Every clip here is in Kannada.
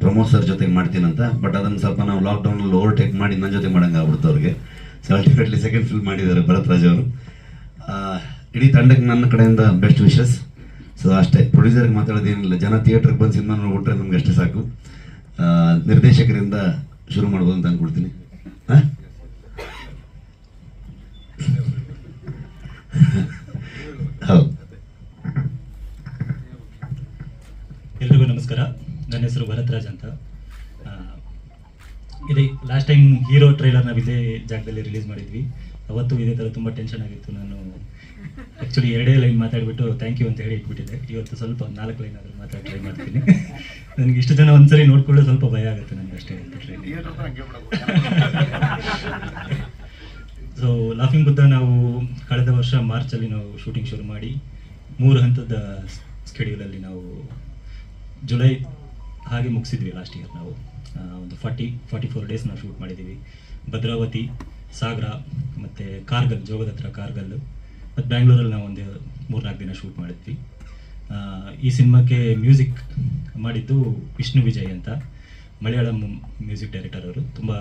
ಪ್ರಮೋದ್ ಸರ್ ಜೊತೆಗೆ ಮಾಡ್ತೀನಂತ, ಬಟ್ ಅದನ್ನು ಸ್ವಲ್ಪ ನಾವು ಲಾಕ್ಡೌನಲ್ಲಿ ಓವರ್ಟೇಕ್ ಮಾಡಿ ನನ್ನ ಜೊತೆ ಮಾಡಂಗೆ ಆಗ್ಬಿಡ್ತು ಅವ್ರಿಗೆ. ಸೊ ಅಲ್ಟಿಮೇಟ್ಲಿ ಸೆಕೆಂಡ್ ಫಿಲ್ಮ್ ಮಾಡಿದ್ದಾರೆ ಭರತ್ ರಾಜ್ ಅವರು ಇಡೀ ತಂಡಕ್ಕೆ ನನ್ನ ಕಡೆಯಿಂದ ಬೆಸ್ಟ್ ವಿಶಸ್ ಸೊ ಅಷ್ಟೇ. ಪ್ರೊಡ್ಯೂಸರ್ಗೆ ಮಾತಾಡೋದೇನಿಲ್ಲ ಜನ ಥಿಯೇಟ್ರಿಗೆ ಬಂದು ಸಿನಿಮಾ ನೋಡ್ಬಿಟ್ರೆ ನಮ್ಗೆ ಅಷ್ಟೇ ಸಾಕು. ನಿರ್ದೇಶಕರಿಂದ ಶುರು ಮಾಡ್ಬೋದು ಅಂತ ಅಂದ್ಕೊಡ್ತೀನಿ ಹಾಂ ಹೌದು ಎಲ್ರಿಗೂ ನಮಸ್ಕಾರ. ನನ್ನ ಹೆಸರು ಭರತ್ರಾಜ್ ಅಂತ. ಇದೇ ಲಾಸ್ಟ್ ಟೈಮ್ ಹೀರೋ ಟ್ರೈಲರ್ ನಾವು ಇದೇ ಜಾಗದಲ್ಲಿ ರಿಲೀಸ್ ಮಾಡಿದ್ವಿ. ಅವತ್ತು ಇದೇ ಥರ ತುಂಬ ಟೆನ್ಷನ್ ಆಗಿತ್ತು. ನಾನು ಆ್ಯಕ್ಚುಲಿ ಎರಡೇ ಲೈನ್ ಮಾತಾಡಿಬಿಟ್ಟು ಥ್ಯಾಂಕ್ ಯು ಅಂತ ಹೇಳಿ ಇಟ್ಬಿಟ್ಟಿದ್ದೆ. ಇವತ್ತು ಸ್ವಲ್ಪ ನಾಲ್ಕು ಲೈನ್ ಆದರೂ ಮಾತಾಡಿ ಟ್ರೈ ಮಾಡ್ತೀನಿ. ನನಗೆ ಇಷ್ಟು ಜನ ಒಂದ್ಸರಿ ನೋಡ್ಕೊಳ್ಳೋ ಸ್ವಲ್ಪ ಭಯ ಆಗುತ್ತೆ ನನಗೆ ಅಷ್ಟೇ ಸೊ ಲಾಫಿಂಗ್ ಬುದ್ಧ ನಾವು ಕಳೆದ ವರ್ಷ ಮಾರ್ಚಲ್ಲಿ ನಾವು ಶೂಟಿಂಗ್ ಶುರು ಮಾಡಿ ಮೂರು ಹಂತದ ಸ್ಕೆಡ್ಯೂಲಲ್ಲಿ ನಾವು ಜುಲೈ ಹಾಗೆ ಮುಗಿಸಿದ್ವಿ ಲಾಸ್ಟ್ ಇಯರ್ ನಾವು. ಒಂದು ಫಾರ್ಟಿ ಫಾರ್ಟಿ ಫೋರ್ ಡೇಸ್ ನಾವು ಶೂಟ್ ಮಾಡಿದ್ದೀವಿ. ಭದ್ರಾವತಿ, ಸಾಗರ, ಮತ್ತು ಕಾರ್ಗಲ್ ಜೋಗದ ಹತ್ರ ಕಾರ್ಗಲ್. ಮತ್ತು ಬ್ಯಾಂಗ್ಳೂರಲ್ಲಿ ನಾವು ಒಂದು ಮೂರ್ನಾಲ್ಕು ದಿನ ಶೂಟ್ ಮಾಡಿದ್ವಿ. ಈ ಸಿನಿಮಾಕ್ಕೆ ಮ್ಯೂಸಿಕ್ ಮಾಡಿದ್ದು ವಿಷ್ಣು ವಿಜಯ್ ಅಂತ. ಮಲಯಾಳಂ ಮ್ಯೂಸಿಕ್ ಡೈರೆಕ್ಟರ್ ಅವರು. ತುಂಬ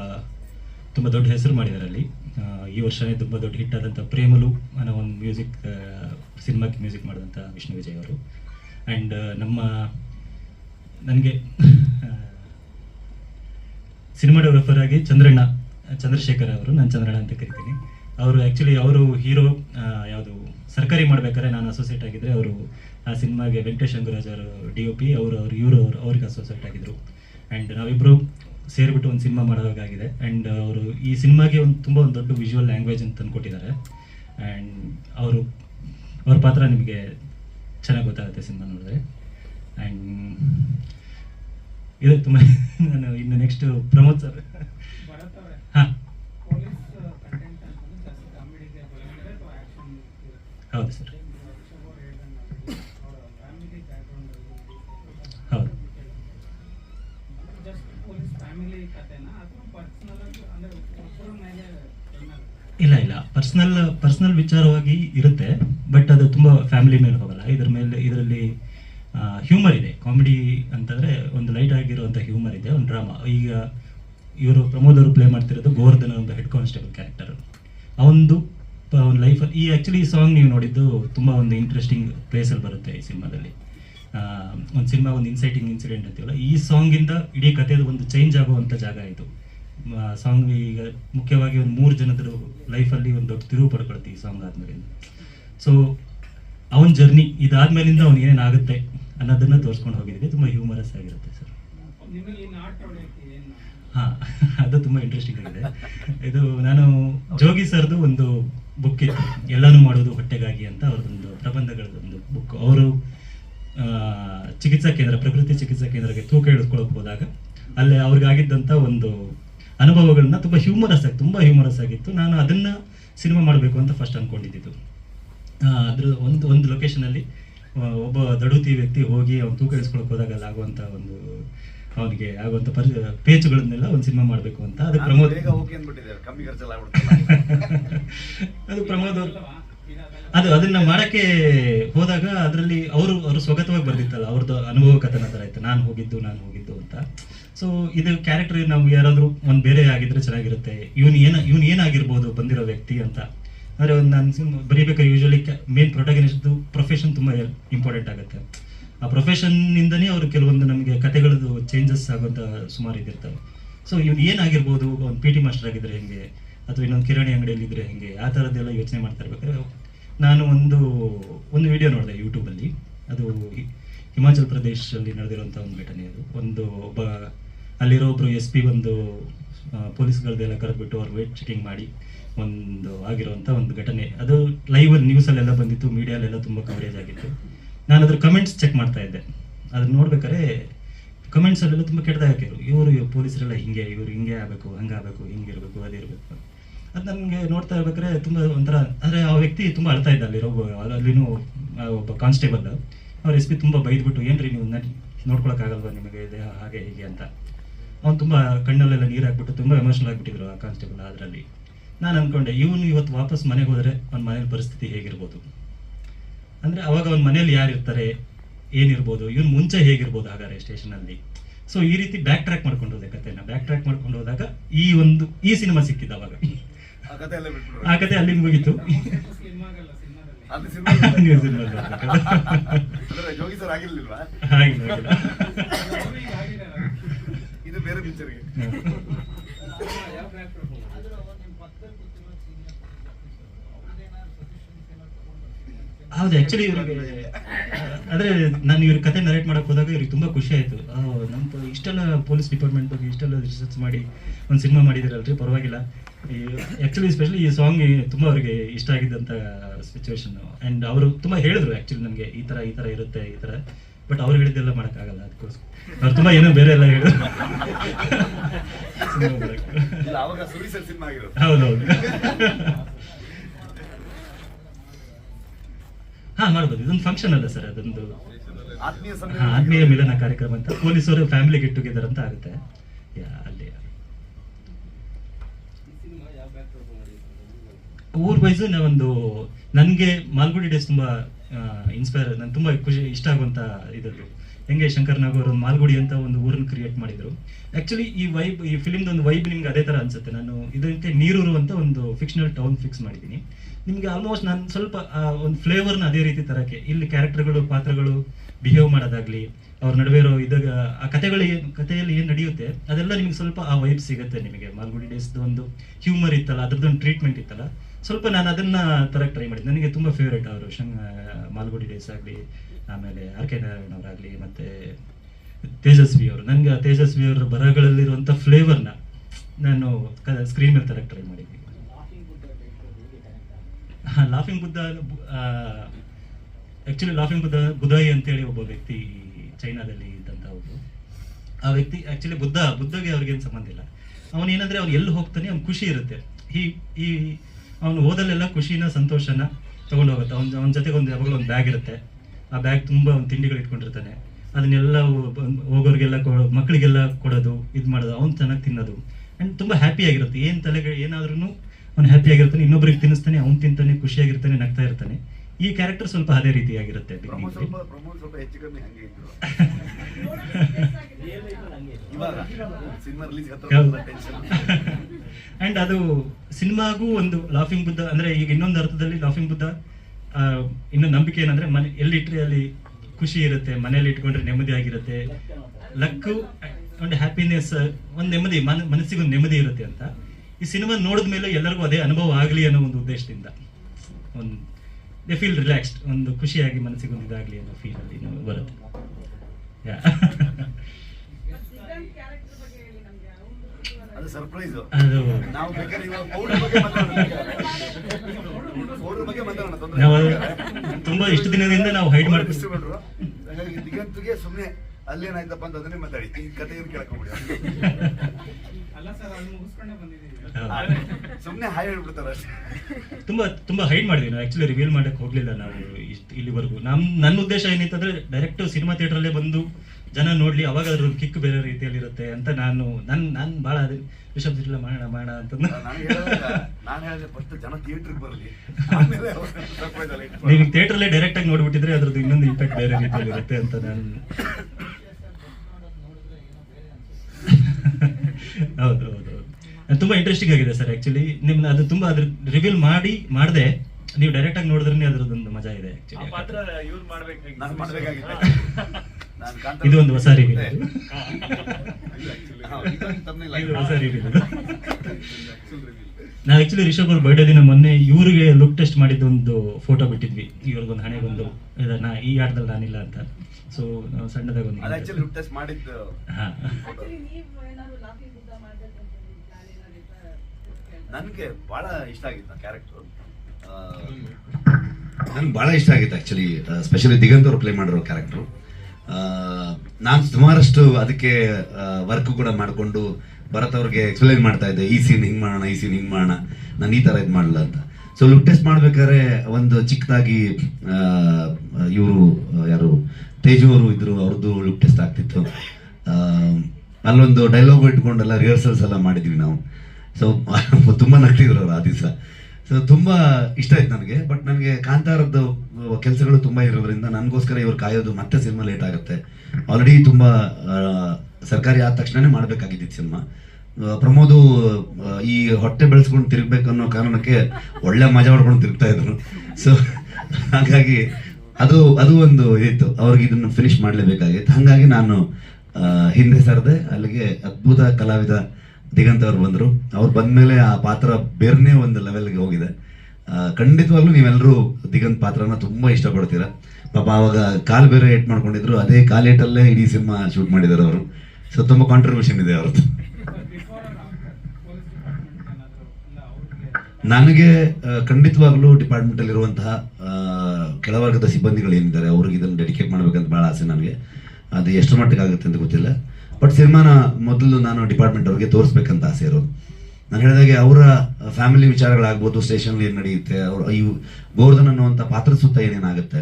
ತುಂಬ ದೊಡ್ಡ ಹೆಸರು ಮಾಡಿದ್ದಾರೆ ಅಲ್ಲಿ ಈ ವರ್ಷವೇ ತುಂಬ ದೊಡ್ಡ ಹಿಟ್ ಆದಂಥ ಪ್ರೇಮಲು ಅನ್ನೋ ಒಂದು ಮ್ಯೂಸಿಕ್ ಸಿನಿಮಾಕ್ಕೆ ಮ್ಯೂಸಿಕ್ ಮಾಡಿದಂಥ ವಿಷ್ಣು ವಿಜಯ್ ಅವರು. ಆ್ಯಂಡ್ ನಮ್ಮ ನನಗೆ ಸಿನಿಮಾಟೋಗ್ರಫರ್ ಆಗಿ ಚಂದ್ರಣ್ಣ, ಚಂದ್ರಶೇಖರ್ ಅವರು, ನಾನು ಚಂದ್ರಣ್ಣ ಅಂತ ಕರಿತೀನಿ. ಅವರು ಆ್ಯಕ್ಚುಲಿ ಅವರು ಹೀರೋ ಯಾವುದು ಸರ್ಕಾರಿ ಮಾಡ್ಬೇಕಾದ್ರೆ ನಾನು ಅಸೋಸಿಯೇಟ್ ಆಗಿದ್ದರೆ ಅವರು ಆ ಸಿನಿಮಾಗೆ ವೆಂಕಟೇಶ್ ಅಂಗುರಾಜ್ ಅವರು ಡಿ ಒ ಪಿ ಅವರು ಅವರು, ಇವರು ಅವರು, ಅವ್ರಿಗೆ ಅಸೋಸಿಯೇಟ್ ಆಗಿದ್ದರು ಆ್ಯಂಡ್ ನಾವಿಬ್ಬರು ಸೇರಿಬಿಟ್ಟು ಒಂದು ಸಿನಿಮಾ ಮಾಡೋದಾಗಿದೆ ಆ್ಯಂಡ್ ಅವರು ಈ ಸಿನಿಮಾಗೆ ಒಂದು ತುಂಬ ಒಂದು ದೊಡ್ಡ ವಿಜುವಲ್ ಲ್ಯಾಂಗ್ವೇಜ್ ಅಂತ ತಂದುಕೊಟ್ಟಿದ್ದಾರೆ. ಆ್ಯಂಡ್ ಅವರು, ಅವ್ರ ಪಾತ್ರ ನಿಮಗೆ ಚೆನ್ನಾಗಿ ಗೊತ್ತಾಗುತ್ತೆ ಸಿನಿಮಾ ನೋಡಿದ್ರೆ. ಆ್ಯಂಡ್ ಇದು ತುಂಬ ನಾನು ಇನ್ನು ನೆಕ್ಸ್ಟು ಪ್ರಮೋದ್ ಸರ್ ಹಾಂ. ಇವರು ಪ್ರಮೋದ್ ಅವರು ಪ್ಲೇ ಮಾಡ್ತಿರೋದು ಗೋವರ್ಧನ ಒಂದು ಹೆಡ್ ಕಾನ್ಸ್ಟೇಬಲ್ ಕ್ಯಾರೆಕ್ಟರ್ ಅವನದು ಒಂದು ಲೈಫಲ್ಲಿ ಈ ಆ್ಯಕ್ಚುಲಿ ಈ ಸಾಂಗ್ ನೀವು ನೋಡಿದ್ದು ತುಂಬ ಒಂದು ಇಂಟ್ರೆಸ್ಟಿಂಗ್ ಪ್ಲೇಸಲ್ಲಿ ಬರುತ್ತೆ ಈ ಸಿನಿಮಾದಲ್ಲಿ. ಒಂದು ಸಿನಿಮಾ, ಒಂದು ಇನ್ಸೈಟಿಂಗ್ ಇನ್ಸಿಡೆಂಟ್ ಅಂತೀವಲ್ಲ, ಈ ಸಾಂಗಿಂದ ಇಡೀ ಕಥೆದು ಒಂದು ಚೇಂಜ್ ಆಗುವಂಥ ಜಾಗ ಇದು. ಸಾಂಗ್ ಈಗ ಮುಖ್ಯವಾಗಿ ಒಂದು ಮೂರು ಜನದ ಲೈಫಲ್ಲಿ ಒಂದು ದೊಡ್ಡ ತಿರುವು ಪಡ್ಕೊಳ್ತೀವಿ ಈ ಸಾಂಗ್ ಆದ್ಮೇಲೆ ಸೊ ಅವನ ಜರ್ನಿ ಇದಾದ್ಮೇಲಿಂದ ಅವ್ನು ಏನೇನಾಗುತ್ತೆ ಅನ್ನೋದನ್ನ ತೋರಿಸ್ಕೊಂಡು ಹೋಗಿದ್ದೀವಿ. ತುಂಬ ಹ್ಯೂಮರಸ್ ಆಗಿರುತ್ತೆ ಸರ್. ಹಾ, ಅದು ತುಂಬಾ ಇಂಟ್ರೆಸ್ಟಿಂಗ್ ಆಗಿದೆ. ಇದು ನಾನು ಜೋಗಿ ಸರ್ದು ಒಂದು ಬುಕ್ ಇತ್ತು. ಎಲ್ಲಾನು ಮಾಡೋದು ಹೊಟ್ಟೆಗಾಗಿ ಅಂತ ಅವ್ರದ್ದೊಂದು ಪ್ರಬಂಧಗಳದ್ದು ಒಂದು ಬುಕ್ ಅವರು ಚಿಕಿತ್ಸಾ ಕೇಂದ್ರ, ಪ್ರಕೃತಿ ಚಿಕಿತ್ಸಾ ಕೇಂದ್ರಕ್ಕೆ ತೂಕ ಇಳಿಸ್ಕೊಳಕ್ ಹೋದಾಗ ಅಲ್ಲಿ ಅವ್ರಿಗಾಗಿದ್ದಂಥ ಒಂದು ಅನುಭವಗಳನ್ನ ತುಂಬಾ ಹ್ಯೂಮರಸ್ ಆಗಿ, ತುಂಬಾ ಹ್ಯೂಮರಸ್ ಆಗಿತ್ತು. ನಾನು ಅದನ್ನ ಸಿನಿಮಾ ಮಾಡಬೇಕು ಅಂತ ಫಸ್ಟ್ ಅನ್ಕೊಂಡಿದ್ದು. ಅದ್ರ ಒಂದು ಒಂದು ಲೊಕೇಶನಲ್ಲಿ ಒಬ್ಬ ದಡುತಿ ವ್ಯಕ್ತಿ ಹೋಗಿ ಅವ್ನು ತೂಕ ಇಳಿಸ್ಕೊಳಕ್ ಹೋದಾಗ ಆಗುವಂತ ಒಂದು ಅವನಿಗೆ ಆಗುವಂತ ಪರಿ ಪೇಚುಗಳನ್ನೆಲ್ಲ ಒಂದು ಸಿನಿಮಾ ಮಾಡಬೇಕು ಅಂತ. ಅದು ಪ್ರಮೋದ್ ಅದು ಪ್ರಮೋದ್ ಅವರು ಅದು ಅದನ್ನ ಮಾಡಕ್ಕೆ ಹೋದಾಗ ಅದರಲ್ಲಿ ಅವರು ಅವರು ಸ್ವಗತವಾಗಿ ಬರ್ದಿತ್ತಲ್ಲ ಅವ್ರದ್ದು ಅನುಭವ ಕಥನ ಥರ ಇತ್ತು. ನಾನು ಹೋಗಿದ್ದು ನಾನು ಹೋಗಿದ್ದು ಅಂತ. ಸೊ ಇದು ಕ್ಯಾರೆಕ್ಟರ್ ನಾವು ಯಾರಾದರೂ ಒಂದು ಬೇರೆ ಆಗಿದ್ರೆ ಚೆನ್ನಾಗಿರುತ್ತೆ. ಇವನು ಏನ ಇವನು ಏನಾಗಿರ್ಬೋದು ಬಂದಿರೋ ವ್ಯಕ್ತಿ ಅಂತ. ಅಂದ್ರೆ ಒಂದು ನಾನು ಬರೀಬೇಕಾದ್ರೆ ಯೂಶಲಿ ಮೇನ್ ಪ್ರೊಟಗನಿಸ್ಟ್ ಪ್ರೊಫೆಷನ್ ತುಂಬಾ ಇಂಪಾರ್ಟೆಂಟ್ ಆಗುತ್ತೆ. ಆ ಪ್ರೊಫೆಷನ್ ಇಂದನೇ ಅವರು ಕೆಲವೊಂದು ನಮಗೆ ಕತೆಗಳದ್ದು ಚೇಂಜಸ್ ಆಗುವಂತ ಸುಮಾರು ಇದಿರ್ತವೆ ಸೊ ಇವ್ನು ಏನಾಗಿರ್ಬೋದು ಒಂದು ಪಿ ಟಿ ಮಾಸ್ಟರ್ ಆಗಿದ್ರೆ ಹೆಂಗೆ? ಅಥವಾ ಇನ್ನೊಂದು ಕಿರಾಣಿ ಅಂಗಡಿಯಲ್ಲಿ ಇದ್ರೆ ಹೆಂಗೆ? ಆ ಥರದ್ದೆಲ್ಲ ಯೋಚನೆ ಮಾಡ್ತಾ ಇರ್ಬೇಕಾದ್ರೆ, ನಾನು ಒಂದು ಒಂದು ವಿಡಿಯೋ ನೋಡಿದೆ ಯೂಟ್ಯೂಬಲ್ಲಿ ಅದು ಹಿಮಾಚಲ್ ಪ್ರದೇಶದಲ್ಲಿ ನಡೆದಿರುವಂಥ ಒಂದು ಘಟನೆ ಅದು. ಒಂದು ಒಬ್ಬ, ಅಲ್ಲಿರೋ ಒಬ್ಬರು ಎಸ್ ಪಿ ಒಂದು ಪೊಲೀಸ್ಗಳದ್ದೆಲ್ಲ ಕರೆದ್ಬಿಟ್ಟು ಅವ್ರು ವೇಟ್ ಚೆಕಿಂಗ್ ಮಾಡಿ ಒಂದು ಆಗಿರುವಂಥ ಒಂದು ಘಟನೆ. ಅದು ಲೈವ್ ನ್ಯೂಸಲ್ಲೆಲ್ಲ ಬಂದಿತ್ತು ಮೀಡಿಯಾಲೆಲ್ಲ ತುಂಬ ಕವರೇಜ್ ಆಗಿತ್ತು. ನಾನು ಅದ್ರ ಕಮೆಂಟ್ಸ್ ಚೆಕ್ ಮಾಡ್ತಾ ಇದ್ದೆ. ಅದನ್ನ ನೋಡ್ಬೇಕಾದ್ರೆ ಕಮೆಂಟ್ಸ್ ಅಲ್ಲೆಲ್ಲ ತುಂಬ ಕೆಟ್ಟದಾಗ ಹಾಕಿದ್ರು. ಇವರು ಪೊಲೀಸರೆಲ್ಲ ಹಿಂಗೆ, ಇವ್ರು ಹಿಂಗೆ ಆಗಬೇಕು ಹಂಗಾಗಬೇಕು ಅದೇ ಇರಬೇಕು ಅದು ನನಗೆ ನೋಡ್ತಾ ಇರ್ಬೇಕಾದ್ರೆ ತುಂಬ ಒಂಥರ, ಅಂದರೆ ಆ ವ್ಯಕ್ತಿ ತುಂಬ ಅಳ್ತಾ ಇದ್ದ ಅಲ್ಲಿರೋ ಅಲ್ಲಿನೂ ಒಬ್ಬ ಕಾನ್ಸ್ಟೇಬಲ್ ಅವ್ರ ಎಸ್ ಪಿ ತುಂಬ ಬೈದ್ಬಿಟ್ಟು, ಏನ್ರಿ ನೀವು ನಡಿ ನೋಡ್ಕೊಳಕ್ಕಾಗಲ್ವಾ ನಿಮಗೆ ದೇಹ ಹಾಗೆ ಹೀಗೆ ಅಂತ? ಅವ್ನು ತುಂಬ ಕಣ್ಣಲ್ಲೆಲ್ಲ ನೀರು ಹಾಕ್ಬಿಟ್ಟು ತುಂಬ ಎಮೋಷನಲ್ ಆಗಿಬಿಟ್ಟಿದ್ರು ಆ ಕಾನ್ಸ್ಟೇಬಲ್ ಅದರಲ್ಲಿ. ನಾನು ಅನ್ಕೊಂಡೆ, ಇವನು ಇವತ್ತು ವಾಪಸ್ ಮನೆಗೆ ಹೋದರೆ ಅವ್ನ ಮನೇಲಿ ಪರಿಸ್ಥಿತಿ ಹೇಗಿರ್ಬೋದು? ಅಂದರೆ ಅವಾಗ ಅವನ ಮನೇಲಿ ಯಾರು ಇರ್ತಾರೆ ಏನಿರ್ಬೋದು ಇವನು ಮುಂಚೆ ಹೇಗಿರ್ಬೋದು ಹಾಗಾದ್ರೆ ಸ್ಟೇಷನ್ ಅಲ್ಲಿ. ಸೊ ಈ ರೀತಿ ಬ್ಯಾಕ್ ಟ್ರ್ಯಾಕ್ ಮಾಡ್ಕೊಂಡು ಹೋದೆ ಕಥೆನ. ಬ್ಯಾಕ್ ಟ್ರ್ಯಾಕ್ ಮಾಡ್ಕೊಂಡು ಹೋದಾಗ ಈ ಒಂದು ಈ ಸಿನಿಮಾ ಸಿಕ್ಕಿದ್ದು ಅವಾಗ. ಆ ಕತೆ ಅಲ್ಲಿ ಮುಗಿತು. ಸಿನಿಮಾ ಆಗಲ್ಲ ಸಿನಿಮಾದಲ್ಲಿ ಅದು ಸಿನಿಮಾ ನೀವು ಸಿನಿಮಾ ನೋಡ್ಬೇಕು. ಅಂದ್ರೆ ಜೋಗಿ ಸರ್ ಆಗಿರ್ಲಿಲ್ವಾ ಹಾಗಿಲ್ಲ, ಹಾಗಿಲ್ಲ. ಅವ್ರಿಗೆ ಆಗಿದ್ದಾರೆ. ಇದು ಬೇರೆ ಪಿಕ್ಚರ್ಗೆ ಯಾವ character ಹೋಗೋದು? ಹೌದು ಆಕ್ಚುಲಿ ಇವ್ರಿಗೆ ಅಂದ್ರೆ ನಾನು ಇವ್ರ ಕತೆ ನರೇಟ್ ಮಾಡಕ್ ಹೋದಾಗ ಇವ್ರಿಗೆ ತುಂಬಾ ಖುಷಿ ಆಯ್ತು. ನಮ್ಮ ಇಷ್ಟೆಲ್ಲ ಪೊಲೀಸ್ ಡಿಪಾರ್ಟ್ಮೆಂಟ್ ಬಗ್ಗೆ ಇಷ್ಟೆಲ್ಲ ರಿಸರ್ಚ್ ಮಾಡಿ ಒಂದು ಸಿನಿಮಾ ಮಾಡಿದಿರಲ್ರಿ ಪರವಾಗಿಲ್ಲ. ಆಕ್ಚುಲಿ ಸ್ಪೆಷಲಿ ಈ ಸಾಂಗ್ ತುಂಬಾ ಅವ್ರಿಗೆ ಇಷ್ಟ ಆಗಿದ್ದಂತ ಸಿಚುವೇಶನ್ ಅಂಡ್ ಅವರು ತುಂಬಾ ಹೇಳಿದ್ರು ಆಕ್ಚುಲಿ ನಮಗೆ ಈ ತರ ಈ ತರ ಇರುತ್ತೆ ಈ ತರ. ಬಟ್ ಅವ್ರು ಹೇಳಿದ್ದೆಲ್ಲ ಮಾಡಕ್ಕಾಗಲ್ಲ ಅದಕ್ಕೋಸ್ಕರ ಅವ್ರು ತುಂಬಾ ಏನೋ ಬೇರೆ ಎಲ್ಲ ಹೇಳಿದ್ರು. ಸಿನಿಮಾ ಹಾ ಮಾಡ್ಬೋದು. ಇದೊಂದು ಫಂಕ್ಷನ್ ಅಲ್ಲ ಸರ್ ಅದೊಂದು ಆತ್ಮೀಯ ಹಾ, ಆತ್ಮೀಯ ಮಿಲನ ಕಾರ್ಯಕ್ರಮ ಅಂತ. ಪೊಲೀಸರು ಫ್ಯಾಮಿಲಿ ಗೆಟ್ ಟುಗೆದರ್ ಅಂತ ಆಗುತ್ತೆ. ಯಾ, ಅಲ್ಲಿ. ಊರ್ ವೈಸ್ ನಾವೊಂದು ನನಗೆ ಮಾಲ್ಗುಡಿ ಡೇಸ್ ತುಂಬಾ ಇನ್ಸ್ಪೈರ್ ನನ್ ತುಂಬಾ ಖುಷಿ ಇಷ್ಟ ಆಗುವಂತ ಇದದ್ದು ಹೆಂಗೆ ಶಂಕರ್ ನಾಗ್ ಅವರು ಮಾಲ್ಗುಡಿ ಅಂತ ಒಂದು ಊರನ್ನು ಕ್ರಿಯೇಟ್ ಮಾಡಿದ್ರು. ಆಕ್ಚುಲಿ ಈ ವೈಬ್ ಈ ಫಿಲಿಮ್ದು ಒಂದು ವೈಬ್ ನಿಮ್ಗೆ ಅದೇ ತರ ಅನ್ಸುತ್ತೆ. ನಾನು ಇದಕ್ಕೆ ನೀರೂರು ಅಂತ ಒಂದು ಫಿಕ್ಷನಲ್ ಟೌನ್ ಫಿಕ್ಸ್ ಮಾಡಿದ್ದೀನಿ. ನಿಮಗೆ ಆಲ್ಮೋಸ್ಟ್ ನಾನು ಸ್ವಲ್ಪ ಒಂದು ಫ್ಲೇವರ್ನ ಅದೇ ರೀತಿ ತರಕ್ಕೆ. ಇಲ್ಲಿ ಕ್ಯಾರೆಕ್ಟರ್ಗಳು ಪಾತ್ರಗಳು ಬಿಹೇವ್ ಮಾಡೋದಾಗ್ಲಿ, ಅವ್ರ ನಡುವೆ ಇರೋ ಇದಾಗ ಆ ಕಥೆಗಳು ಏನ್, ಕಥೆಯಲ್ಲಿ ಏನು ನಡೆಯುತ್ತೆ, ಅದೆಲ್ಲ ನಿಮ್ಗೆ ಸ್ವಲ್ಪ ಆ ವೈಬ್ ಸಿಗುತ್ತೆ ನಿಮಗೆ. ಮಾಲ್ಗುಡಿ ಡೇಸ್ದು ಒಂದು ಹ್ಯೂಮರ್ ಇತ್ತಲ್ಲ, ಅದ್ರದ್ದೊಂದು ಟ್ರೀಟ್ಮೆಂಟ್ ಇತ್ತಲ್ಲ. ಸ್ವಲ್ಪ ನಾನು ಅದನ್ನ ತರಕ್ ಟ್ರೈ ಮಾಡಿದ್ದೆ. ನನಗೆ ತುಂಬಾ ಫೇವ್ರೇಟ್ ಅವರು ಶಂಗ ಮಾಲ್ಗುಡಿ ಡೇಸ್ ಆಗಲಿ, ಆಮೇಲೆ ಆರ್ ಕೆ ನಾರಾಯಣ ಅವರಾಗ್ಲಿ, ಮತ್ತೆ ತೇಜಸ್ವಿ ಅವರು. ನನಗೆ ಆ ತೇಜಸ್ವಿ ಅವರ ಬರಹಗಳಲ್ಲಿರುವಂಥ ಫ್ಲೇವರ್ನ ನಾನು ಸ್ಕ್ರೀನ್ ಮೇಲೆ ತರಕ್ ಟ್ರೈ ಮಾಡಿದ್ದೆ laughing Buddha actually laughing Buddha ಬುಧಾಯಿ ಅಂತೇಳಿ ಒಬ್ಬ ವ್ಯಕ್ತಿ ಚೈನಾದಲ್ಲಿ ಇದ್ದಂತ ಒಬ್ಬರು ಆ ವ್ಯಕ್ತಿ ಆ್ಯಕ್ಚುಲಿ ಬುದ್ಧ, ಬುದ್ಧಗೆ ಅವ್ರಿಗೇನು ಸಂಬಂಧ ಇಲ್ಲ. ಅವನು ಏನಂದ್ರೆ ಅವ್ನು ಎಲ್ಲಿ ಹೋಗ್ತಾನೆ, ಅವ್ನು ಖುಷಿ ಇರುತ್ತೆ. ಈ ಈ ಅವನು ಓದಲ್ಲೆಲ್ಲ ಖುಷಿನ ಸಂತೋಷನ ತಗೊಂಡು ಹೋಗುತ್ತೆ ಅವ್ನ ಅವನ ಜೊತೆಗೆ ಒಂದು ಯಾವಾಗಲೂ ಒಂದು ಬ್ಯಾಗ್ ಇರುತ್ತೆ. ಆ ಬ್ಯಾಗ್ ತುಂಬಾ ಒಂದು ತಿಂಡಿಗಳು ಇಟ್ಕೊಂಡಿರ್ತಾನೆ. ಅದನ್ನೆಲ್ಲ ಹೋಗೋರಿಗೆಲ್ಲ ಕೊಡೋ ಮಕ್ಕಳಿಗೆಲ್ಲ ಕೊಡೋದು ಇದು ಮಾಡೋದು ಅವ್ನು ಚೆನ್ನಾಗಿ ತಿನ್ನೋದು. ಅಂಡ್ ತುಂಬಾ ಹ್ಯಾಪಿಯಾಗಿರುತ್ತೆ ಆಗಿರುತ್ತೆ. ಏನ್ ತಲೆಗೆ ಏನಾದ್ರೂ ಅವ್ನು ಹ್ಯಾಪಿ ಆಗಿರ್ತಾನೆ ಇನ್ನೊಬ್ರಿಗೆ ತಿನ್ನಿಸ್ತಾನೆ ಅವ್ನು ತಿಂತಾನೆ ಖುಷಿಯಾಗಿರ್ತಾನೆ ನಗ್ತಾ ಇರ್ತಾನೆ. ಈ ಕ್ಯಾರೆಕ್ಟರ್ ಸ್ವಲ್ಪ ಅದೇ ರೀತಿಯಾಗಿರುತ್ತೆ ಇವಾಗ ಅಂಡ್ ಅದು ಸಿನಿಮಾಗೂ ಒಂದು ಲಾಫಿಂಗ್ ಬುದ್ಧ, ಅಂದ್ರೆ ಈಗ ಇನ್ನೊಂದು ಅರ್ಥದಲ್ಲಿ ಲಾಫಿಂಗ್ ಬುದ್ಧ ಇನ್ನು ನಂಬಿಕೆ ಏನಂದ್ರೆ ಮನೆ ಎಲ್ಲಿ ಇಟ್ಟರೆ ಅಲ್ಲಿ ಖುಷಿ ಇರುತ್ತೆ, ಮನೆಯಲ್ಲಿ ಇಟ್ಕೊಂಡ್ರೆ ನೆಮ್ಮದಿ ಆಗಿರುತ್ತೆ. ಲಕ್ಕು, ಒಂದು ಹ್ಯಾಪಿನೆಸ್ ಒಂದು ನೆಮ್ಮದಿ, ಮನ, ಮನಸ್ಸಿಗೆ ಒಂದು ನೆಮ್ಮದಿ ಇರುತ್ತೆ ಅಂತ. ಈ ಸಿನಿಮಾ ನೋಡಿದ ಮೇಲೆ ಎಲ್ಲರಿಗೂ ಅದೇ ಅನುಭವ ಆಗಲಿ ಅನ್ನೋ ಒಂದು ಉದ್ದೇಶದಿಂದ. ಒಂದು ದೇ ಫೀಲ್ ರಿಲ್ಯಾಕ್ಸ್ಡ್ ಒಂದು ಖುಷಿಯಾಗಿ ಮನಸ್ಸಿಗೆ ಒಂದು ಇದಾಗಲಿ ಅನ್ನೋ ಫೀಲ್ ಅಲ್ಲಿ ಬರುತ್ತೆ ಯಾ ಅದು ಸರ್ಪ್ರೈಸ್ ನಾವು ಬೇಕಾದ್ರೆ ಇವಾಗ ಪೌಡರ್ ಬಗ್ಗೆ ಮಾತಾಡೋಣ. ಪೌಡರ್ ಬಗ್ಗೆ ಮಾತಾಡೋಣ ತೊಂದ್ರೆ ತುಂಬಾ ಇಷ್ಟು ದಿನದಿಂದ ನಾವು ಹೈಡ್ ಮಾಡಿ. ಹಾಗಾಗಿ ದಿಗಂತಿಗೆ ಸುಮ್ಮನೆ ಅಲ್ಲೇನಾಯ್ತಪ್ಪ ಅಂತ ಅದನ್ನೇ ಮಾತಾಡಿ. ಈ ಕಥೆ ಏನು ಕೇಳ್ಕೊಂಬಿಡಿ. ಅಲ್ಲ ಸರ್ ಅಲ್ಲಿ ಮುಗಿಸ್ಕೊಂಡೇ ಬಂದಿದ್ದೀವಿ. ಸುಮ್ಮನೆ ಹಾಯ್ ಹೇಳ್ಬಿಡ್ತಾರೆ ತುಂಬಾ ತುಂಬಾ ಹೈಡ್ ಮಾಡಿದ್ವಿ ನಾವು. ಆಕ್ಚುಲಿ ರಿವೀಲ್ ಮಾಡಕ್ ಹೋಗ್ಲಿಲ್ಲ ನಾವು ಇಷ್ಟ್ ಇಲ್ಲಿವರೆಗೂ. ನಮ್ ನನ್ನ ಉದ್ದೇಶ ಏನಿತ್ತಂದ್ರೆ ಡೈರೆಕ್ಟ್ ಸಿನಿಮಾ ಥಿಯೇಟರ್ ಅಲ್ಲೇ ಬಂದು ಜನ ನೋಡ್ಲಿ ಅವಾಗ ಅದ್ರ ಕಿಕ್ ಬೇರೆ ರೀತಿಯಲ್ಲಿ ಇರುತ್ತೆ ಅಂತ ನಾನು ನನ್ ನಾನು ಬಹಳ ಅದೇ ರಿಷಬ್ ಇಲ್ಲ ಮಾಡೋಣ ಮಾಡೋಣ ಅಂತ ನಾನು ಹೇಳಿದೆ ಫಸ್ಟ್ ಜನ ಥಿಯೇಟ್ರಿಗೆ ಬರಲಿ. ನೀವು ಥಿಯೇಟರ್ ಅಲ್ಲಿ ಡೈರೆಕ್ಟ್ ಆಗಿ ನೋಡ್ಬಿಟ್ಟಿದ್ರೆ ಅದ್ರದ್ದು ಇನ್ನೊಂದು ಇಂಪ್ಯಾಕ್ಟ್ ಬೇರೆ ರೀತಿಯಲ್ಲಿ ಇರುತ್ತೆ ಅಂತ ನಾನು ಹೌದು ಹೌದು ಹೌದು. ಅದು ತುಂಬಾ ಇಂಟ್ರೆಸ್ಟಿಂಗ್ ಆಗಿದೆ ಸರ್ ಆಕ್ಚುಲಿ ನಿಮ್ನ ಅದು ತುಂಬಾ ಅದ್ರ ರಿವೀಲ್ ಮಾಡಿ ಮಾಡದೆ. ನೀವು ಡೈರೆಕ್ಟ್ ಆಗಿ ನೋಡಿದ್ರೆ ಅದ್ರದ್ದೊಂದು ಮಜಾ ಇದೆ ಆಕ್ಚುಲಿ ಇದು ಒಂದು ಹೊಸ ರೀತಿ ಇದು. ಹೊಸ ನಾವು ಆಕ್ಚುಲಿ ರಿಷಬ್ ಅವ್ರ ಬರ್ಡೇ ದಿನ ಮೊನ್ನೆ ಇವರಿಗೆ ಲುಕ್ ಟೆಸ್ಟ್ ಮಾಡಿದ್ದು ಒಂದು ಫೋಟೋ ಬಿಟ್ಟಿದ್ವಿ. ಇವ್ರಿಗೊಂದು ಹಣೆಗೊಂದು ನಾ ಈ ಆಟದಲ್ಲಿ ನಾನಿಲ್ಲ ಅಂತ. ಸೊ ನಾವು ಸಣ್ಣದಾಗ ಒಂದು ಟೆಸ್ಟ್ ಮಾಡಿದ್ದು ಏನಾದ್ರು ನನ್ಗೆ ಬಹಳ ಇಷ್ಟ ಆಗಿತ್ತು ಕ್ಯಾರೆಕ್ಟರ್ ನನ್ಗೆ ಬಹಳ ಇಷ್ಟ ಆಗಿತ್ತು ಆಕ್ಚುಲಿ ಸ್ಪೆಷಲಿ ದಿಗಂತ್ ಅವರು ಪ್ಲೇ ಮಾಡಿರೋ ಕ್ಯಾರೆಕ್ಟ್ರು ನಾನು ಸುಮಾರಷ್ಟು ಅದಕ್ಕೆ ವರ್ಕ್ ಕೂಡ ಮಾಡಿಕೊಂಡು ಭರತ್ ಅವ್ರಿಗೆ ಎಕ್ಸ್ಪ್ಲೈನ್ ಮಾಡ್ತಾ ಇದ್ದೆ, ಈ ಸೀನ್ ಹಿಂಗೆ ಮಾಡೋಣ, ಈ ಸೀನ್ ಹಿಂಗೆ ಮಾಡೋಣ, ನಾನು ಈ ಥರ ಇದು ಮಾಡಲ್ಲ ಅಂತ. ಸೊ ಲುಕ್ ಟೆಸ್ಟ್ ಮಾಡ್ಬೇಕಾದ್ರೆ ಒಂದು ಚಿಕ್ಕದಾಗಿ ಇವರು, ಯಾರು, ತೇಜು ಅವರು ಇದ್ರು, ಅವ್ರದ್ದು ಲುಕ್ ಟೆಸ್ಟ್ ಆಗ್ತಿತ್ತು. ಅಲ್ಲೊಂದು ಡೈಲಾಗ್ ಇಟ್ಕೊಂಡೆಲ್ಲ ರಿಹರ್ಸಲ್ಸ್ ಎಲ್ಲ ಮಾಡಿದ್ವಿ ನಾವು. ಸೊ ತುಂಬ ನಗ್ತಿದ್ರು ಅವ್ರು ಆ ದಿವಸ. ಸೊ ತುಂಬಾ ಇಷ್ಟ ಆಯ್ತು ನನಗೆ. ಬಟ್ ನನಗೆ ಕಾಂತಾರದ್ದು ಕೆಲಸಗಳು ತುಂಬಾ ಇರೋದ್ರಿಂದ ನನಗೋಸ್ಕರ ಇವ್ರು ಕಾಯೋದು ಮತ್ತೆ ಸಿನಿಮಾ ಲೇಟ್ ಆಗುತ್ತೆ. ಆಲ್ರೆಡಿ ತುಂಬಾ ಸರ್ಕಾರಿ ಆದ ತಕ್ಷಣನೇ ಮಾಡಬೇಕಾಗಿದ್ದಿತ್ತು ಸಿನಿಮಾ. ಪ್ರಮೋದು ಈ ಹೊಟ್ಟೆ ಬೆಳೆಸ್ಕೊಂಡು ತಿರುಗ್ಬೇಕು ಅನ್ನೋ ಕಾರಣಕ್ಕೆ ಒಳ್ಳೆ ಮಜಾ ಮಾಡ್ಕೊಂಡು ತಿರುಗ್ತಾ ಇದ್ರು. ಸೊ ಹಾಗಾಗಿ ಅದು ಅದು ಒಂದು ಇದಿತ್ತು. ಅವ್ರಿಗೆ ಇದನ್ನು ಫಿನಿಶ್ ಮಾಡಲೇಬೇಕಾಗಿತ್ತು. ಹಾಗಾಗಿ ನಾನು ಹಿಂದೆ ಸರದೆ, ಅಲ್ಲಿಗೆ ಅದ್ಭುತ ಕಲಾವಿದ ದಿಗಂತ್ ಅವ್ರು ಬಂದರು. ಅವ್ರು ಬಂದ್ಮೇಲೆ ಆ ಪಾತ್ರ ಬೇರೆನೇ ಒಂದು ಲೆವೆಲ್ಗೆ ಹೋಗಿದೆ. ಖಂಡಿತವಾಗ್ಲೂ ನೀವೆಲ್ಲರೂ ದಿಗಂತ್ ಪಾತ್ರನ ತುಂಬ ಇಷ್ಟಪಡ್ತೀರಾ. ಪಾಪ ಅವಾಗ ಕಾಲು ಬೇರೆ ಏಟ್ ಮಾಡ್ಕೊಂಡಿದ್ರು. ಅದೇ ಕಾಲೇಟಲ್ಲೇ ಇಡೀ ಸಿನಿಮಾ ಶೂಟ್ ಮಾಡಿದ್ದಾರೆ ಅವರು. ಸೊ ತುಂಬ ಕಾಂಟ್ರಿಬ್ಯೂಷನ್ ಇದೆ ಅವ್ರದ್ದು. ನನಗೆ ಖಂಡಿತವಾಗ್ಲೂ ಡಿಪಾರ್ಟ್ಮೆಂಟ್ ಅಲ್ಲಿ ಇರುವಂತಹ ಕೆಳವರ್ಗದ ಸಿಬ್ಬಂದಿಗಳು ಏನಿದ್ದಾರೆ, ಅವ್ರಿಗೆ ಇದನ್ನು ಡೆಡಿಕೇಟ್ ಮಾಡ್ಬೇಕಂತ ಬಹಳ ಆಸೆ ನನಗೆ. ಅದು ಎಷ್ಟು ಮಟ್ಟಿಗೆ ಆಗುತ್ತೆ ಅಂತ ಗೊತ್ತಿಲ್ಲ. ಬಟ್ ಸಿನಿಮಾನ ಮೊದಲು ನಾನು ಡಿಪಾರ್ಟ್ಮೆಂಟ್ ಅವ್ರಿಗೆ ತೋರಿಸ್ಬೇಕಂತ ಆಸೆ ಇರೋದು. ನಾನು ಹೇಳಿದಾಗೆ ಅವರ ಫ್ಯಾಮಿಲಿ ವಿಚಾರಗಳಾಗ್ಬೋದು ಸ್ಟೇಷನ್ ಏನು ನಡೆಯುತ್ತೆ, ಅವ್ರ, ಈ ಗೋರ್ಧನ್ ಅನ್ನುವಂಥ ಪಾತ್ರದ ಸುತ್ತ ಏನೇನಾಗುತ್ತೆ.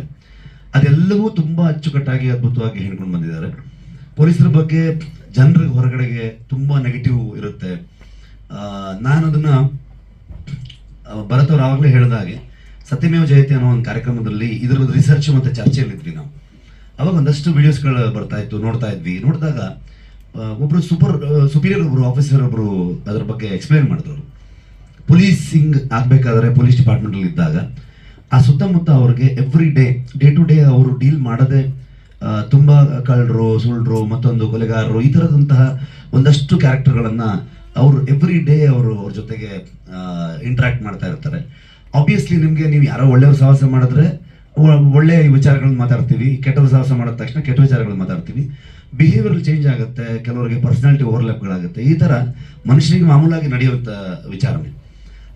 ಅದೆಲ್ಲವೂ ತುಂಬ ಅಚ್ಚುಕಟ್ಟಾಗಿ, ಅದ್ಭುತವಾಗಿ ಹೇಳ್ಕೊಂಡು ಬಂದಿದ್ದಾರೆ. ಪೊಲೀಸರ ಬಗ್ಗೆ ಜನರಿಗೆ ಹೊರಗಡೆಗೆ ತುಂಬ ನೆಗೆಟಿವ್ ಇರುತ್ತೆ. ನಾನು ಅದನ್ನು ಬರತವ್ರು ಆವಾಗಲೇ ಹೇಳಿದಾಗೆ ಸತ್ಯಮೇವ ಜಯತೆ ಅನ್ನೋ ಒಂದು ಕಾರ್ಯಕ್ರಮದಲ್ಲಿ ಇದರ ರಿಸರ್ಚ್ ಮತ್ತು ಚರ್ಚೆಯಲ್ಲಿದ್ವಿ ನಾವು. ಅವಾಗ ಒಂದಷ್ಟು ವಿಡಿಯೋಸ್ಗಳು ಬರ್ತಾ ಇತ್ತು, ನೋಡ್ತಾ ಇದ್ವಿ. ನೋಡಿದಾಗ ಒಬ್ರು ಸೂಪರ್ ಸುಪೀರಿಯರ್ ಒಬ್ರು ಆಫೀಸರ್ ಒಬ್ರು ಅದರ ಬಗ್ಗೆ ಎಕ್ಸ್ಪ್ಲೇನ್ ಮಾಡಿದ್ರು. ಪೊಲೀಸಿಂಗ್ ಆಗಬೇಕಾದ್ರೆ ಪೊಲೀಸ್ ಡಿಪಾರ್ಟ್ಮೆಂಟ್ ಅಲ್ಲಿ ಇದ್ದಾಗ, ಆ ಸುತ್ತಮುತ್ತ ಅವ್ರಿಗೆ every day day to day ಅವರು ಡೀಲ್ ಮಾಡದೆ ತುಂಬ ಕಳ್ಳರು ಸುಳ್ಳರು ಮತ್ತೊಂದು ಕೊಲೆಗಾರರು, ಈ ಥರದಂತಹ ಒಂದಷ್ಟು ಕ್ಯಾರೆಕ್ಟರ್ಗಳನ್ನು ಅವರು ಎವ್ರಿ ಡೇ ಅವರು ಅವ್ರ ಜೊತೆಗೆ ಇಂಟ್ರಾಕ್ಟ್ ಮಾಡ್ತಾ ಇರ್ತಾರೆ. ಆಬ್ವಿಯಸ್ಲಿ ನಿಮಗೆ ನೀವು ಯಾರೋ ಒಳ್ಳೆಯವ್ರ ಸಾಹಸ ಮಾಡಿದ್ರೆ ಒಳ್ಳೆ ವಿಚಾರಗಳನ್ನ ಮಾತಾಡ್ತೀವಿ ಕೆಟ್ಟ ಸಾಹಸ ಮಾಡಿದ ತಕ್ಷಣ ಕೆಟ್ಟ ವಿಚಾರಗಳನ್ನ ಮಾತಾಡ್ತೀವಿ. ಬಿಹೇವಿಯರ್ ಚೇಂಜ್ ಆಗುತ್ತೆ, ಕೆಲವರಿಗೆ ಪರ್ಸನಾಲಿಟಿ ಓವರ್ಲ್ಯಾಪ್ಗಳಾಗುತ್ತೆ ಈ ಥರ ಮನುಷ್ಯನಿಗೆ ಮಾಮೂಲಾಗಿ ನಡೆಯುವಂಥ ವಿಚಾರಣೆ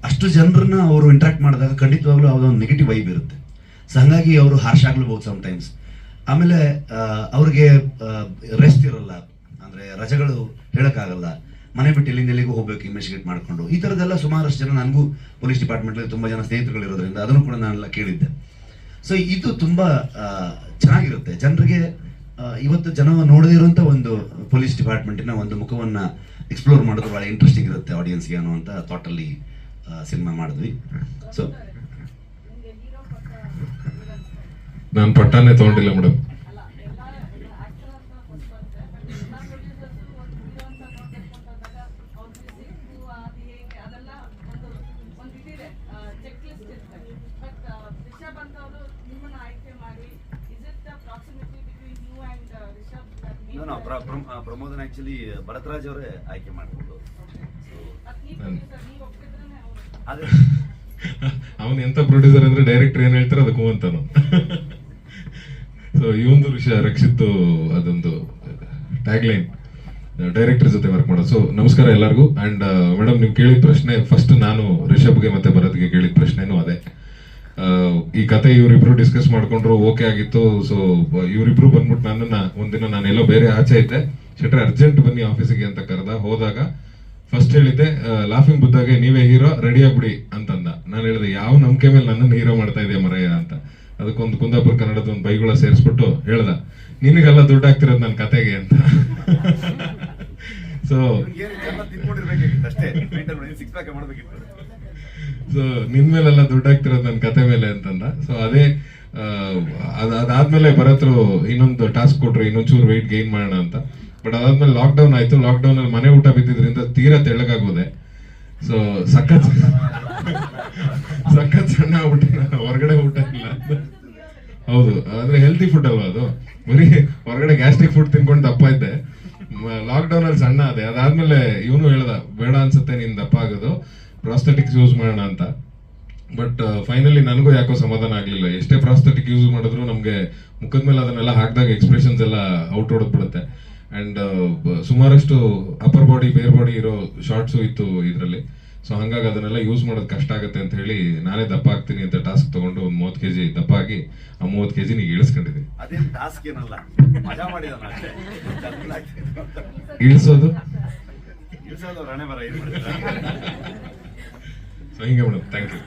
ಅಷ್ಟು ಜನರನ್ನ ಅವರು ಇಂಟ್ರಾಕ್ಟ್ ಮಾಡಿದಾಗ ಖಂಡಿತವಾಗ್ಲೂ ಒಂದು ನೆಗೆಟಿವ್ ವೈಬ್ ಇರುತ್ತೆ. ಸೊ ಹಂಗಾಗಿ ಅವರು ಹಾರ್ಶ್ ಆಗ್ಲೂಬಹುದು ಟೈಮ್ಸ್ ಆಮೇಲೆ ಅವ್ರಿಗೆ ರೆಸ್ಟ್ ಇರಲ್ಲ. ಅಂದ್ರೆ ರಜೆಗಳು ಹೇಳೋಕ್ಕಾಗಲ್ಲ. ಮನೆ ಬಿಟ್ಟು ಇಲ್ಲಿಂದ ಎಲ್ಲಿಗೂ ಹೋಗ್ಬೇಕು ಇನ್ವೆಸ್ಟಿಗೇಟ್ ಮಾಡ್ಕೊಂಡು. ಈ ಥರದ್ದೆಲ್ಲ ಸುಮಾರಷ್ಟು ಜನ ನನಗೂ ಪೊಲೀಸ್ ಡಿಪಾರ್ಟ್ಮೆಂಟಲ್ಲಿ ತುಂಬ ಜನ ಸ್ನೇಹಿತರುಗಳಿರೋದ್ರಿಂದ ಅದನ್ನು ಕೂಡ ನಾನೆಲ್ಲ ಕೇಳಿದ್ದೆ. ಸೊ ಇದು ತುಂಬಾ ಚೆನ್ನಾಗಿರುತ್ತೆ. ಜನರಿಗೆ ಇವತ್ತು ಜನ ನೋಡದೇ ಇರುವಂತ ಒಂದು ಪೊಲೀಸ್ ಡಿಪಾರ್ಟ್ಮೆಂಟಿನ ಒಂದು ಮುಖವನ್ನ ಎಕ್ಸ್ಪ್ಲೋರ್ ಮಾಡೋದು ಬಹಳ ಇಂಟ್ರೆಸ್ಟಿಂಗ್ ಇರುತ್ತೆ ಆಡಿಯನ್ಸ್ಗೆ ಅನ್ನುವಂಥ ಥಾಟಲ್ಲಿ ಸಿನಿಮಾ ಮಾಡಿದ್ವಿ. ಸೊ ನಾನು ಪಟ್ಟಾನೆ ತಗೊಂಡಿಲ್ಲ ಮೇಡಮ್ ಅಲ್ಲ ಎಲ್ಲ ಆಕ್ಟರ್ ಅಂತ ಫಸ್ಟ್ ಬರುತ್ತೆ ಬಟ್ ಎಲ್ಲ ಪ್ರೊಡ್ಯೂಸರ್ಸ್ ಒಂದು ಹೀರೋ ಅಂತ ನೋಡ್ಬೇಕು ಅಂತಂದಾಗ ಅವ್ರ ಫಿಸಿಕ್ಕು ಅದು ಹೇಗೆ ಅದೆಲ್ಲ ಒಂದು ಒಂದು ಇದಿದೆ ಚೆಕ್ ಲಿಸ್ಟ್ ಇರುತ್ತೆ ಬಟ್ ರಿಷಬ್ ಅಂತ ಅವರು ನಿಮ್ಮನ್ನ ಆಯ್ಕೆ ಮಾಡಿ is it the proximity between you and Rishab ಪ್ರಮೋದನ್ actually Bharatraj ಅವರೇ ಆಯ್ಕೆ ಅದೇ. ಅವನ್ ಎಂತ ಪ್ರೊಡ್ಯೂಸರ್ ಅಂದ್ರೆ ಡೈರೆಕ್ಟರ್ ಏನ್ ಹೇಳ್ತಾರೆ ಅದಕ್ಕೂ ಅಂತಾನು. ಸೊ ಈ ಒಂದು ವಿಷಯ ರಕ್ಷಿತ್ತು ಅದೊಂದು ಟ್ಯಾಗ್ ಲೈನ್ ಡೈರೆಕ್ಟರ್ ಜೊತೆ ವರ್ಕ್ ಮಾಡೋದು. ಸೊ ನಮಸ್ಕಾರ ಎಲ್ಲರಿಗೂ. ಅಂಡ್ ಮೇಡಮ್ ನೀವು ಕೇಳಿದ ಪ್ರಶ್ನೆ ಫಸ್ಟ್ ನಾನು ರಿಷಬ್ಗೆ ಮತ್ತೆ ಭರತ್ಗೆ ಕೇಳಿದ ಪ್ರಶ್ನೆನೂ ಅದೇ. ಈ ಕತೆ ಇವರಿಬ್ರು ಡಿಸ್ಕಸ್ ಮಾಡ್ಕೊಂಡ್ರು ಓಕೆ ಆಗಿತ್ತು. ಸೊ ಇವರಿಬ್ರು ಬಂದ್ಬಿಟ್ಟು ನನ್ನನ್ನ, ಒಂದಿನ ನಾನು ಎಲ್ಲೋ ಬೇರೆ ಆಚೆ ಇದ್ದೆ. ಶೆಟ್ರೆ ಅರ್ಜೆಂಟ್ ಬನ್ನಿ ಆಫೀಸಿಗೆ ಅಂತ ಕರೆದ. ಹೋದಾಗ ಫಸ್ಟ್ ಹೇಳಿದ್ದೆ ಲಾಫಿಂಗ್ ಬುದ್ದಾಗೆ ನೀವೇ ಹೀರೋ ರೆಡಿ ಆಗ್ಬಿಡಿ ಅಂತಂದ. ನಾನು ಹೇಳಿದೆ, ಯಾವ ನಂಬಿಕೆ ಮೇಲೆ ನನ್ನನ್ನು ಹೀರೋ ಮಾಡ್ತಾ ಇದೆಯಾ ಮರಯ್ಯ ಅಂತ. ಅದಕ್ಕೊಂದು ಕುಂದಾಪುರ ಕನ್ನಡದ ಒಂದು ಬೈಗುಳ ಸೇರಿಸ್ಬಿಟ್ಟು ಹೇಳ್ದ, ನಿನಗೆಲ್ಲ ದುಡ್ಡು ಆಗ್ತಿರೋದು ನನ್ನ ಕತೆಗೆ ಅಂತ. ಸೊ ಸೊ ನಿನ್ ಮೇಲೆಲ್ಲ ದುಡ್ಡು ಆಗ್ತಿರೋದು ನನ್ನ ಕತೆ ಮೇಲೆ ಅಂತಂದ. ಸೊ ಅದೇ ಅದಾದ್ಮೇಲೆ ಬರತ್ರು ಇನ್ನೊಂದು ಟಾಸ್ಕ್ ಕೊಟ್ರು, ಇನ್ನೊಂಚೂರು ವೆಯ್ಟ್ ಗೈನ್ ಮಾಡೋಣ ಅಂತ. ಬಟ್ ಅದಾದ್ಮೇಲೆ ಲಾಕ್ಡೌನ್ ಆಯ್ತು. ಲಾಕ್ಡೌನ್ ಅಲ್ಲಿ ಮನೆ ಊಟ ಬಿದ್ದಿದ್ರಿಂದ ತೀರಾ ತೆಳ್ಳಗಾಗೋದೆ. ಸೊ ಸಖತ್ ಸಖತ್ ಸಣ್ಣ ಆಗ್ಬಿಟ್ಟೆ ಹೊರಗಡೆ ಊಟ ಇಲ್ಲ. ಹೌದು. ಅಂದ್ರೆ ಹೆಲ್ತಿ ಫುಡ್ ಅಲ್ವಾ ಅದು? ಬರೀ ಹೊರಗಡೆ ಗ್ಯಾಸ್ಟ್ರಿಕ್ ಫುಡ್ ತಿನ್ಕೊಂಡು ದಪ್ಪ ಇದ್ದೆ. ಲಾಕ್ಡೌನ್ ಅಲ್ಲಿ ಸಣ್ಣ ಅದೇ ಅದಾದ್ಮೇಲೆ ಇವನು ಹೇಳ್ದ, ಬೇಡ ಅನ್ಸುತ್ತೆ ನಿನ್ ದಪ್ಪ ಆಗೋದು. ಪ್ರಾಸ್ಥೆಟಿಕ್ಸ್ ಯೂಸ್ ಮಾಡೋಣ ಅಂತ. ಬಟ್ ಫೈನಲಿ ನನಗೂ ಯಾಕೋ ಸಮಾಧಾನ ಆಗಲಿಲ್ಲ. ಎಷ್ಟೇ ಪ್ರಾಸ್ಥೆಟಿಕ್ ಯೂಸ್ ಮಾಡಿದ್ರು ನಮಗೆ ಮುಖದ ಮೇಲೆ ಅದನ್ನೆಲ್ಲ ಹಾಕಿದಾಗ ಎಕ್ಸ್ಪ್ರೆಷನ್ಸ್ ಎಲ್ಲ ಔಟ್ ಹೊಡೆದ್ಬಿಡುತ್ತೆ. ಅಂಡ್ ಸುಮಾರಷ್ಟು ಅಪ್ಪರ್ ಬಾಡಿ ಬೇರ್ ಬಾಡಿ ಇರೋ ಶಾರ್ಟ್ಸು ಇತ್ತು ಇದರಲ್ಲಿ. ಸೊ ಹಂಗಾಗಿ ಅದನ್ನೆಲ್ಲ ಯೂಸ್ ಮಾಡೋದು ಕಷ್ಟ ಆಗುತ್ತೆ ಅಂತ ಹೇಳಿ ನಾನೇ ದಪ್ಪ ಆಗ್ತೀನಿ ಅಂತ ಟಾಸ್ಕ್ ತಗೊಂಡು ಒಂದು ಮೂವತ್ತು ಕೆಜಿ ದಪ್ಪ ಆಗಿ ಆ ಮೂವತ್ತು ಕೆಜಿ ಜಿನಿಗೆ ಇಳಿಸ್ಕೊಂಡಿದ್ದೀನಿ ಅದೇನ್ ಟಾಸ್ಕ್ ಏನಲ್ಲ ಮಜಾ ಮಾಡಿದಾನ ಅಷ್ಟೇ. ಇಳಿಸೋದು? ಇಳಿಸೋದು ರಣೆ ಬರ ಸೊ ಹಿಂಗೆ ಮೇಡಮ್ ಥ್ಯಾಂಕ್ ಯು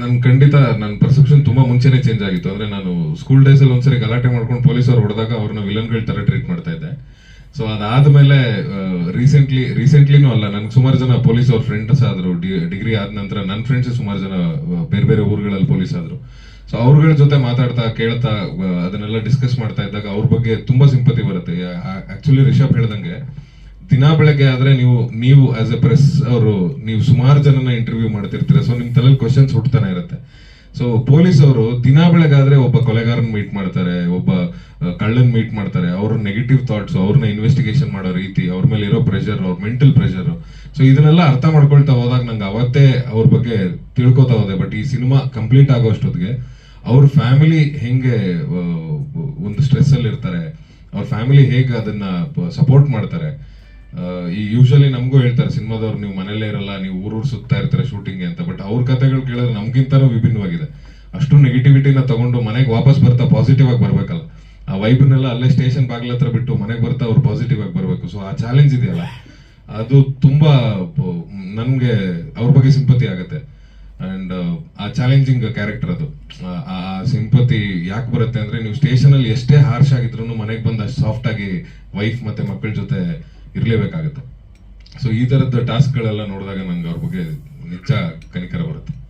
ನನ್ ಖಂಡಿತ ನನ್ನ ಪರ್ಸೆಪ್ಷನ್ ತುಂಬಾ ಮುಂಚೆನೆ ಚೇಂಜ್ ಆಗಿತ್ತು. ಅಂದ್ರೆ ನಾನು ಸ್ಕೂಲ್ ಡೇಸ್ ಅಲ್ಲಿ ಒಂದ್ಸರಿ ಗಲಾಟೆ ಮಾಡ್ಕೊಂಡು ಪೊಲೀಸ್ ಪೊಲೀಸರು ಹೊಡೆದಾಗ ಅವ್ರನ್ನ ವಿಲನ್ಗಳ ತರ ಟ್ರೀಟ್ ಮಾಡ್ತಾ ಇದ್ದೆ. ಸೊ ಅದಾದ್ಮೇಲೆ ರೀಸೆಂಟ್ಲಿ ರೀಸೆಂಟ್ಲಿನೂ ಅಲ್ಲ ನನ್ಗೆ ಸುಮಾರು ಜನ ಪೊಲೀಸ್ ಅವ್ರ ಫ್ರೆಂಡ್ಸ್ ಆದ್ರು. ಡಿಗ್ರಿ ಆದ ನಂತರ ನನ್ನ ಫ್ರೆಂಡ್ಸ್ ಸುಮಾರು ಜನ ಬೇರೆ ಬೇರೆ ಊರುಗಳಲ್ಲಿ ಪೊಲೀಸ್ ಆದ್ರು. ಸೊ ಅವ್ರಗಳ ಜೊತೆ ಮಾತಾಡ್ತಾ, ಕೇಳ್ತಾ ಅದನ್ನೆಲ್ಲ ಡಿಸ್ಕಸ್ ಮಾಡ್ತಾ ಇದ್ದಾಗ ಅವ್ರ ಬಗ್ಗೆ ತುಂಬಾ ಸಿಂಪತಿ ಬರುತ್ತೆ. ಆಕ್ಚುಲಿ ರಿಷಬ್ ಹೇಳ್ದಂಗೆ, ದಿನಾ ಬೆಳಗ್ಗೆ ಆದ್ರೆ ನೀವು ನೀವು ಆಸ್ ಎ ಪ್ರೆಸ್ ಅವರು, ನೀವು ಸುಮಾರು ಜನನ ಇಂಟರ್ವ್ಯೂ ಮಾಡ್ತಿರ್ತೀರ. ಸೊ ನಿಮ್ ತಲೆಯಲ್ಲಿ ಕ್ವಶನ್ಸ್ ಹುಡ್ತಾನೆ ಇರುತ್ತೆ. ಸೊ ಪೊಲೀಸ್ ಅವರು ದಿನಾ ಬೆಳಗಾದ್ರೆ ಒಬ್ಬ ಕೊಲೆಗಾರನ್ ಮೀಟ್ ಮಾಡ್ತಾರೆ, ಒಬ್ಬ ಕಳ್ಳನ್ ಮೀಟ್ ಮಾಡ್ತಾರೆ. ಅವ್ರ ನೆಗೆಟಿವ್ ಥಾಟ್ಸ್ ಅವ್ರನ್ನ ಇನ್ವೆಸ್ಟಿಗೇಷನ್ ಮಾಡೋ ರೀತಿ, ಅವ್ರ ಮೇಲೆ ಇರೋ ಪ್ರೆಷರ್ ಅವ್ರ ಮೆಂಟಲ್ ಪ್ರೆಷರ್ ಸೊ ಇದನ್ನೆಲ್ಲ ಅರ್ಥ ಮಾಡ್ಕೊಳ್ತಾ ಹೋದಾಗ ನಂಗೆ ಅವತ್ತೇ ಅವ್ರ ಬಗ್ಗೆ ತಿಳ್ಕೊತಾ ಹೋದೆ. ಬಟ್ ಈ ಸಿನಿಮಾ ಕಂಪ್ಲೀಟ್ ಆಗೋ ಅಷ್ಟೊತ್ತಿಗೆ ಅವ್ರ ಫ್ಯಾಮಿಲಿ ಹೆಂಗೆ ಒಂದು ಸ್ಟ್ರೆಸ್ ಅಲ್ಲಿ ಇರ್ತಾರೆ, ಅವ್ರ ಫ್ಯಾಮಿಲಿ ಹೇಗೆ ಅದನ್ನ ಸಪೋರ್ಟ್ ಮಾಡ್ತಾರೆ? ಈ ಯೂಶಲಿ ನಮಗೂ ಹೇಳ್ತಾರೆ, ಸಿನಿಮಾದವ್ರು ನೀವು ಮನೆಯಲ್ಲೇ ಇರಲ್ಲ, ನೀವು ಊರೂರು ಸುತ್ತಾ ಇರ್ತಾರೆ ಶೂಟಿಂಗ್ ಅಂತ. ಬಟ್ ಅವ್ರ ಕಥೆಗಳು ಕೇಳಿದ್ರೆ ನಮ್ಗಿಂತನೂ ವಿಭಿನ್ನವಾಗಿದೆ. ಅಷ್ಟು ನೆಗೆಟಿವಿಟಿನ ತಗೊಂಡು ಮನೆಗೆ ವಾಪಸ್ ಬರ್ತಾ ಪಾಸಿಟಿವ್ ಆಗಿ ಬರ್ಬೇಕಲ್ಲ. ಆ ವೈಬ್ನೆಲ್ಲ ಅಲ್ಲೇ ಸ್ಟೇಷನ್ ಬಾಗಿಲ ಹತ್ರ ಬಿಟ್ಟು ಮನೆಗೆ ಬರ್ತಾ ಅವ್ರು ಪಾಸಿಟಿವ್ ಆಗಿ ಬರಬೇಕು. ಸೊ ಆ ಚಾಲೆಂಜ್ ಇದೆಯಲ್ಲ? ಅದು ತುಂಬಾ ನನಗೆ ಅವ್ರ ಬಗ್ಗೆ ಸಿಂಪತಿ ಆಗುತ್ತೆ. ಅಂಡ್ ಆ ಚಾಲೆಂಜಿಂಗ್ ಕ್ಯಾರೆಕ್ಟರ್ ಅದು. ಆ- ಸಿಂಪತಿ ಯಾಕೆ ಬರುತ್ತೆ ಅಂದ್ರೆ ನೀವು ಸ್ಟೇಷನ್ ಅಲ್ಲಿ ಎಷ್ಟೇ ಹಾರ್ಶ್ ಆಗಿದ್ರು ಮನೆಗೆ ಬಂದ ಸಾಫ್ಟ್ ಆಗಿ ವೈಫ್ ಮತ್ತೆ ಮಕ್ಕಳ ಜೊತೆ ಇರ್ಲೇಬೇಕಾಗತ್ತೆ. ಸೊ ಈ ತರದ ಟಾಸ್ಕ್ ಗಳೆಲ್ಲ ನೋಡಿದಾಗ ನಂಗೆ ಅವ್ರ ಬಗ್ಗೆ ನಿಜ ಕನಿಕರ ಬರುತ್ತೆ.